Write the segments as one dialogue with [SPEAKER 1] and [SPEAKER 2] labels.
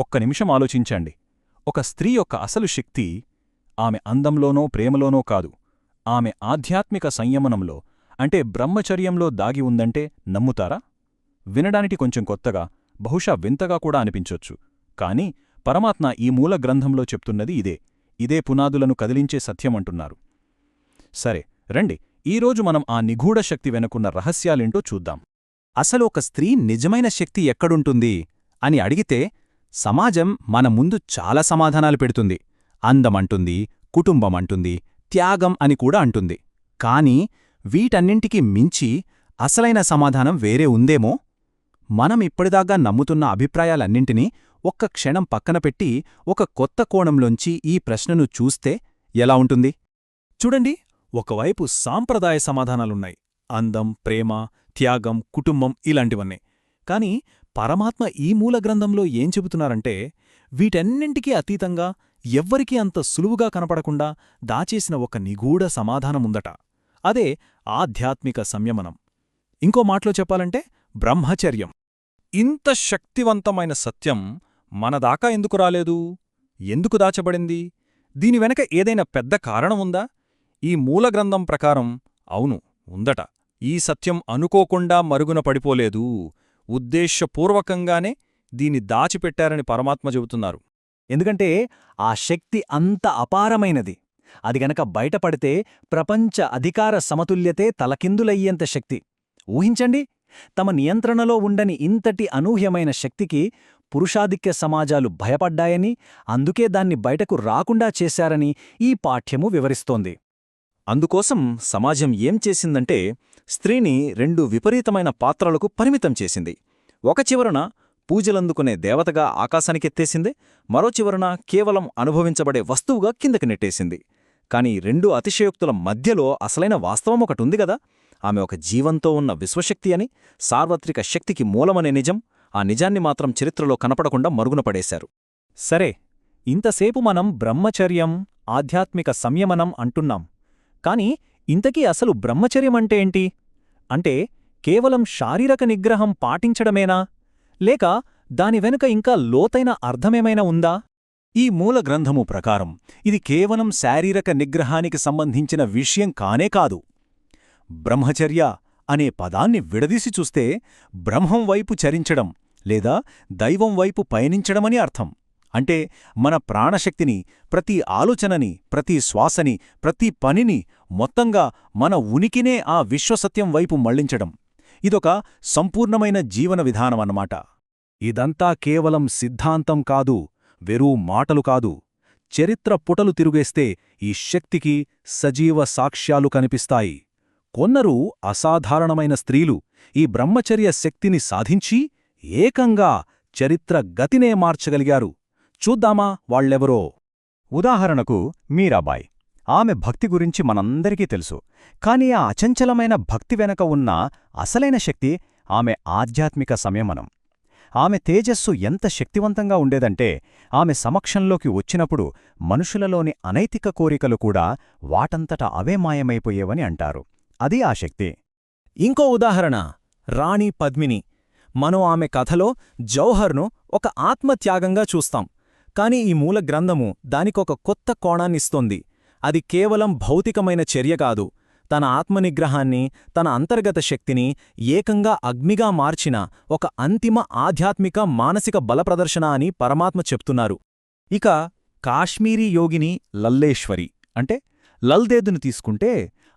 [SPEAKER 1] ఒక్క నిమిషం ఆలోచించండి. ఒక స్త్రీ యొక్క అసలు శక్తి ఆమె అందంలోనో ప్రేమలోనో కాదు. ఆమె ఆధ్యాత్మిక సంయమనంలో అంటే బ్రహ్మచర్యంలో దాగి ఉందంటే నమ్ముతారా? వినడానికి కొంచెం కొత్తగా బహుశా వింతగా కూడా అనిపించొచ్చు. కాని పరమాత్మ ఈ మూల గ్రంథంలో చెప్తున్నది ఇదే. ఇదే పునాదులను కదిలించే సత్యమంటున్నారు సరే రండి. ఈరోజు మనం ఆ నిగూఢ శక్తి వెనుకున్న రహస్యాలేంటో చూద్దాం.
[SPEAKER 2] అసలు ఒక స్త్రీ నిజమైన శక్తి ఎక్కడుంటుంది? అని అడిగితే సమాజం మన ముందు చాలా సమాధానాలు పెడుతుంది. అందమంటుంది కుటుంబమంటుంది త్యాగం అని కూడా అంటుంది. కాని వీటన్నింటికీ మించి అసలైన సమాధానం వేరే ఉందేమో? మనం ఇప్పటిదాకా నమ్ముతున్న అభిప్రాయాలన్నింటినీ ఒక్క క్షణం పక్కన పెట్టి ఒక కొత్త కోణంలోంచి ఈ ప్రశ్నను చూస్తే ఎలా ఉంటుంది?
[SPEAKER 1] చూడండి ఒకవైపు సాంప్రదాయ సమాధానాలున్నాయి. అందం ప్రేమ త్యాగం కుటుంబం ఇలాంటివన్నీ. కాని పరమాత్మ ఈ మూల గ్రంథంలో ఏం చెబుతున్నారంటే వీటన్నింటికీ అతీతంగా ఎవ్వరికీ అంత సులువుగా కనపడకుండా దాచేసిన ఒక నిగూఢ సమాధానముందట. అదే ఆధ్యాత్మిక సంయమనం. ఇంకో మాటలో చెప్పాలంటే బ్రహ్మచర్యం. ఇంత శక్తివంతమైన సత్యం మనదాకా ఎందుకు రాలేదు? ఎందుకు దాచబడింది? దీని వెనక ఏదైనా పెద్ద కారణముందా? ఈ మూలగ్రంథం ప్రకారం అవును ఉందట. ఈ సత్యం అనుకోకుండా మరుగున పడిపోలేదు. ఉద్దేశ్యపూర్వకంగానే దీన్ని దాచిపెట్టారని పరమాత్మ చెబుతున్నారు.
[SPEAKER 2] ఎందుకంటే ఆ శక్తి అంత అపారమైనది. అది గనక బయటపడితే ప్రపంచ అధికార సమతుల్యతే తలకిందులయ్యేంత శక్తి. ఊహించండి తమ నియంత్రణలో ఉండని ఇంతటి అనూహ్యమైన శక్తికి పురుషాధిక్య సమాజాలు భయపడ్డాయని అందుకే దాన్ని బయటకు రాకుండా చేశారని ఈ పాఠ్యము వివరిస్తోంది.
[SPEAKER 1] అందుకోసం సమాజం ఏం చేసిందంటే స్త్రీని రెండు విపరీతమైన పాత్రలకు పరిమితం చేసింది. ఒక చివరన పూజలందుకునే దేవతగా ఆకాశానికెత్తేసింది మరో చివరన కేవలం అనుభవించబడే వస్తువుగా కిందకి నెట్టేసింది. కాని రెండు అతిశయోక్తుల మధ్యలో అసలైన వాస్తవం ఒకటుంది గదా! ఆమె ఒక జీవంతో ఉన్న విశ్వశక్తి అని సార్వత్రిక శక్తికి మూలమనే నిజం ఆ నిజాన్ని మాత్రం చరిత్రలో కనపడకుండా మరుగున పడేశారు.
[SPEAKER 2] సరే ఇంతసేపు మనం బ్రహ్మచర్యం ఆధ్యాత్మిక సంయమనం అంటున్నాం. కాని ఇంతకీ అసలు బ్రహ్మచర్యమంటే ఏంటి? అంటే కేవలం శారీరక నిగ్రహం పాటించడమేనా? లేక దాని వెనుక ఇంకా లోతైన అర్థమేమైనా ఉందా?
[SPEAKER 1] ఈ మూల గ్రంథము ప్రకారం ఇది కేవలం శారీరక నిగ్రహానికి సంబంధించిన విషయం కానే కాదు. బ్రహ్మచర్య అనే పదాన్ని విడదీసి చూస్తే బ్రహ్మం వైపు చరించడం లేదా దైవం వైపు పయనించడమని అర్థం. అంటే మన ప్రాణశక్తిని ప్రతి ఆలోచనని ప్రతి శ్వాసని ప్రతి పనిని మొత్తంగా మన ఉనికినే ఆ విశ్వసత్యం వైపు మళ్ళించడం. ఇదొక సంపూర్ణమైన జీవన విధానమన్నమాట ఇదంతా కేవలం సిద్ధాంతం కాదు వెరూ మాటలు కాదు. చరిత్ర పుటలు తిరుగేస్తే ఈ శక్తికి సజీవ సాక్ష్యాలు కనిపిస్తాయి. కొన్నరు అసాధారణమైన స్త్రీలు ఈ బ్రహ్మచర్య శక్తిని సాధించి ఏకంగా చరిత్ర గతినే మార్చగలిగారు. చూద్దామా వాళ్ళెవరో? ఉదాహరణకు మీరాబాయ్. ఆమె భక్తి గురించి మనందరికీ తెలుసు. కాని ఆ అచంచలమైన భక్తి వెనక ఉన్న అసలైన శక్తి ఆమె ఆధ్యాత్మిక సంయమనం. ఆమె తేజస్సు ఎంత శక్తివంతంగా ఉండేదంటే ఆమె సమక్షంలోకి వచ్చినప్పుడు మనుషులలోని అనైతిక కోరికలు కూడా వాటంతట అవే మాయమైపోయేవని అంటారు. అది ఆ శక్తి. ఇంకో ఉదాహరణ. రాణి పద్మిని. మనం ఆమె కథలో జౌహర్ను ఒక ఆత్మత్యాగంగా చూస్తాం. కాని ఈ మూల గ్రంథము దానికొక కొత్త కోణాన్నిస్తోంది. అది కేవలం భౌతికమైన చర్య కాదు. తన ఆత్మనిగ్రహాన్ని తన అంతర్గత శక్తిని ఏకంగా అగ్నిగా మార్చిన ఒక అంతిమ ఆధ్యాత్మిక మానసిక బలప్రదర్శన అని పరమాత్మ చెప్తున్నారు. ఇక కాశ్మీరీ యోగిని లల్లేశ్వరి అంటే లల్దేదును తీసుకుంటే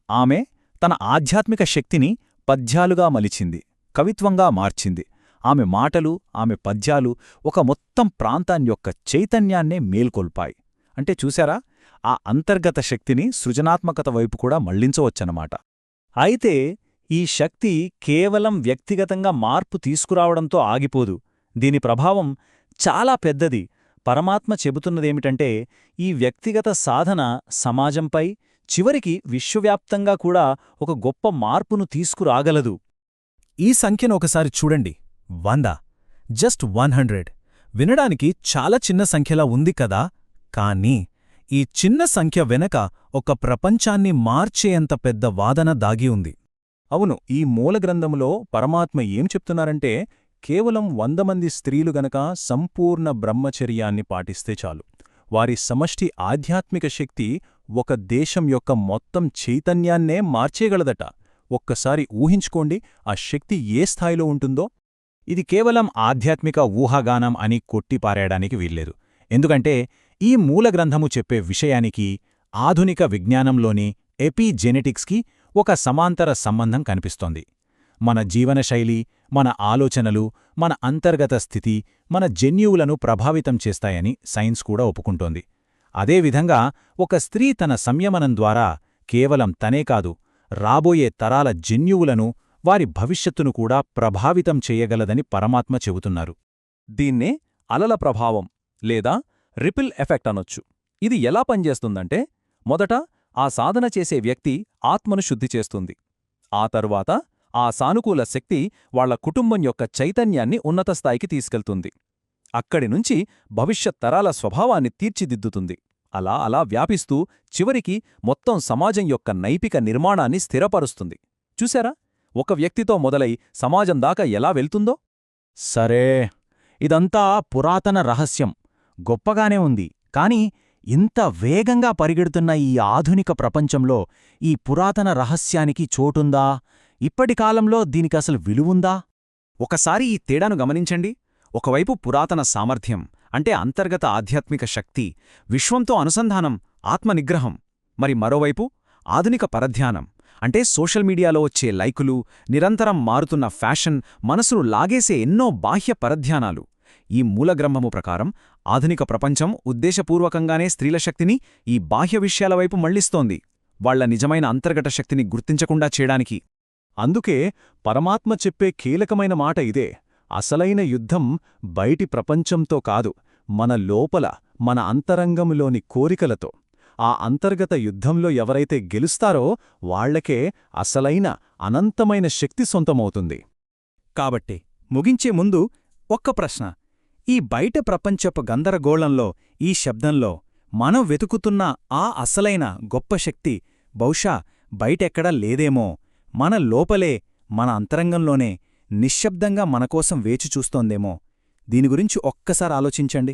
[SPEAKER 1] ఆమె తన ఆధ్యాత్మిక శక్తిని పద్యాలుగా మలిచింది కవిత్వంగా మార్చింది. ఆమె మాటలు ఆమె పద్యాలు ఒక మొత్తం ప్రాంతాన్ని యొక్క చైతన్యాన్నే మేల్కొల్పాయి. అంటే చూశారా ఆ అంతర్గత శక్తిని సృజనాత్మకత వైపు కూడా మళ్ళించవచ్చనమాట అయితే ఈ శక్తి కేవలం వ్యక్తిగతంగా మార్పు తీసుకురావడంతో ఆగిపోదు. దీని ప్రభావం చాలా పెద్దది. పరమాత్మ చెబుతున్నదేమిటంటే ఈ వ్యక్తిగత సాధన సమాజంపై చివరికి విశ్వవ్యాప్తంగా కూడా ఒక గొప్ప మార్పును తీసుకురాగలదు. ఈ సంఖ్యను ఒకసారి చూడండి. వంద. Just one hundred. వినడానికి చాలా చిన్న సంఖ్యలా ఉంది కదా? కానీ ఈ చిన్న సంఖ్య వెనక ఒక ప్రపంచాన్ని మార్చేంత పెద్ద వాదన దాగి ఉంది. అవును ఈ మూలగ్రంథములో పరమాత్మ ఏం చెప్తున్నారంటే కేవలం వంద మంది స్త్రీలు గనక సంపూర్ణ బ్రహ్మచర్యాన్ని పాటిస్తే చాలు. వారి సమష్టి ఆధ్యాత్మిక శక్తి ఒక దేశం యొక్క మొత్తం చైతన్యాన్నే మార్చేయగలదట. ఒక్కసారి ఊహించుకోండి ఆ శక్తి ఏ స్థాయిలో ఉంటుందో.
[SPEAKER 2] ఇది కేవలం ఆధ్యాత్మిక ఊహాగానం అని కొట్టిపారేయడానికి వీల్లేదు. ఎందుకంటే ఈ మూలగ్రంథము చెప్పే విషయానికి ఆధునిక విజ్ఞానంలోని ఎపీజెనెటిక్స్కి ఒక సమాంతర సంబంధం కనిపిస్తోంది. మన జీవనశైలి మన ఆలోచనలు మన అంతర్గత స్థితి మన జన్యువులను ప్రభావితం చేస్తాయని సైన్స్ కూడా ఒప్పుకుంటోంది. అదేవిధంగా ఒక స్త్రీ తన సంయమనం ద్వారా కేవలం తనే కాదు రాబోయే తరాల జన్యువులను వారి భవిష్యత్తును కూడా ప్రభావితం చేయగలదని పరమాత్మ చెబుతున్నారు.
[SPEAKER 1] దీన్నే అలల ప్రభావం లేదా రిపిల్ ఎఫెక్ట్ అనొచ్చు. ఇది ఎలా పనిచేస్తుందంటే మొదట ఆ సాధన చేసే వ్యక్తి ఆత్మను శుద్ధి చేస్తుంది. ఆ తరువాత ఆ సానుకూల శక్తి వాళ్ళ కుటుంబం యొక్క చైతన్యాన్ని ఉన్నత స్థాయికి తీసుకెళ్తుంది. అక్కడి నుంచి భవిష్యత్ తరాల స్వభావాన్ని తీర్చిదిద్దుతుంది. అలా అలా వ్యాపిస్తూ చివరికి మొత్తం సమాజం యొక్క నైపిక నిర్మాణాన్ని స్థిరపరుస్తుంది. చూశారా? ఒక వ్యక్తితో మొదలై సమాజం దాకా ఎలా వెళ్తుందో?
[SPEAKER 2] సరే ఇదంతా పురాతన రహస్యం. గొప్పగానే ఉంది. కాని ఇంత వేగంగా పరిగెడుతున్న ఈ ఆధునిక ప్రపంచంలో ఈ పురాతన రహస్యానికి చోటుందా? ఇప్పటి కాలంలో దీనికసలు విలువుందా? ఒకసారి ఈ తేడాను గమనించండి. ఒకవైపు పురాతన సామర్థ్యం అంటే అంతర్గత ఆధ్యాత్మిక శక్తి విశ్వంతో అనుసంధానం ఆత్మనిగ్రహం. మరి మరోవైపు ఆధునిక పరధ్యానం. అంటే సోషల్ మీడియాలో వచ్చే లైకులు నిరంతరం మారుతున్న ఫ్యాషన్ మనసును లాగేసే ఎన్నో బాహ్య పరధ్యానాలు. ఈ మూలగ్రంథము ప్రకారం ఆధునిక ప్రపంచం ఉద్దేశపూర్వకంగానే స్త్రీల శక్తిని ఈ బాహ్య విషయాల వైపు మళ్ళిస్తోంది. వాళ్ళ నిజమైన అంతర్గత శక్తిని గుర్తించకుండా చేయడానికి.
[SPEAKER 1] అందుకే పరమాత్మ చెప్పే కీలకమైన మాట ఇదే. అసలైన యుద్ధం బయటి ప్రపంచంతో కాదు మన లోపల మన అంతరంగంలోని కోరికలతో. ఆ అంతర్గత యుద్ధంలో ఎవరైతే గెలుస్తారో వాళ్ళకే అసలైన అనంతమైన శక్తి సొంతమవుతుంది.
[SPEAKER 2] కాబట్టి ముగించే ముందు ఒక్క ప్రశ్న. ఈ బయట ప్రపంచపు గందరగోళంలో ఈ శబ్దంలో మనం వెతుకుతున్న ఆ అసలైన గొప్ప శక్తి బహుశా బయటెక్కడా లేదేమో మన లోపలే మన అంతరంగంలోనే నిశ్శబ్దంగా మనకోసం వేచి చూస్తోందేమో. దీని గురించి ఒక్కసారి ఆలోచించండి.